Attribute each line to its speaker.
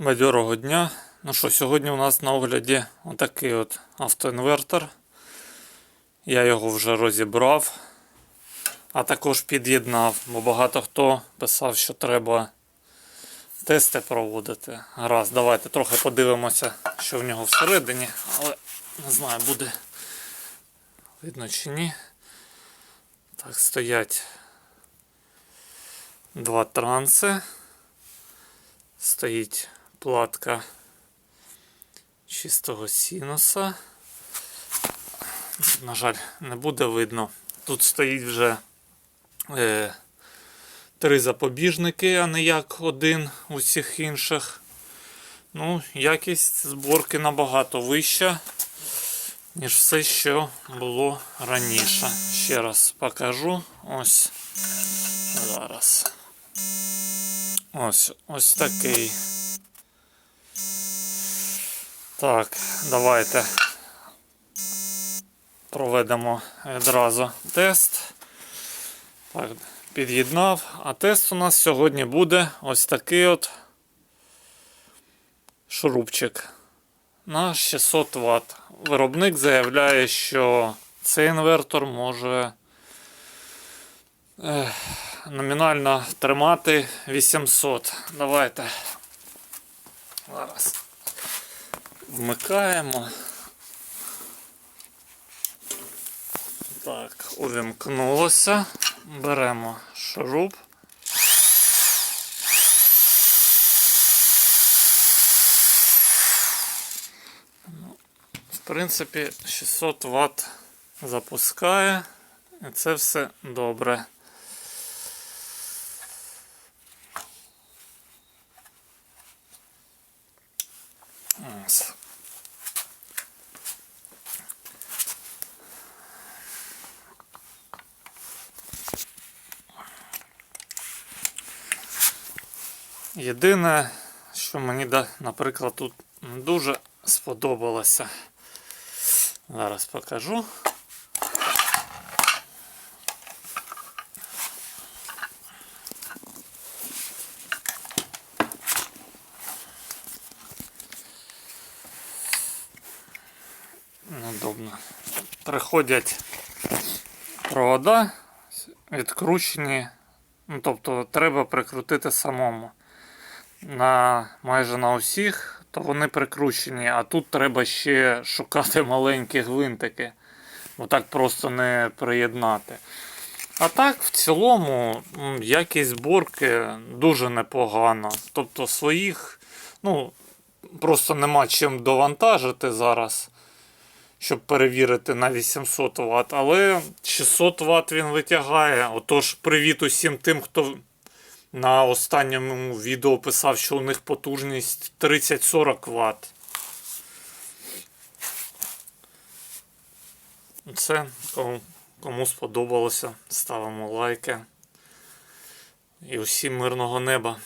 Speaker 1: Бадьорого дня. Ну що, сьогодні у нас на огляді отакий от автоінвертор. Я його вже розібрав, а також під'єднав, бо багато хто писав, що треба тести проводити. Гаразд, давайте трохи подивимося, що в нього всередині, але не знаю, буде видно чи ні. Так, стоять два транси. Стоїть платка чистого синуса. На жаль, не буде видно. Тут стоїть вже е, три запобіжники, а не як один у всіх інших. Ну, якість зборки набагато вища, ніж все, що було раніше. Ще раз покажу. Ось зараз. Ось ось такий. Так, давайте проведемо відразу тест. Так, під'єднав. А тест у нас сьогодні буде ось такий от шурупчик на 600 Вт. Виробник заявляє, що цей інвертор може ех, номінально тримати 800. Давайте зараз вмикаємо. Так, увімкнулося. Беремо шуруп. Ну, В принципі, 600 Вт запускає, і це все добре. Ось. Єдине, що мені, наприклад, тут дуже сподобалося. Зараз покажу. Неудобно. Приходять провода відкручені. Ну, тобто треба прикрутити самому. На майже на усіх, то вони прикручені, а тут треба ще шукати маленькі гвинтики. Бо так просто не приєднати. А так, в цілому, якість зборки дуже непогана. Тобто своїх, ну, просто нема чим довантажити зараз, щоб перевірити на 800 Вт. Але 600 Вт він витягає. Отож, привіт усім тим, хто на останньому відео писав, що у них потужність 30-40 Вт. Це кому, сподобалося, ставимо лайки. І усім мирного неба.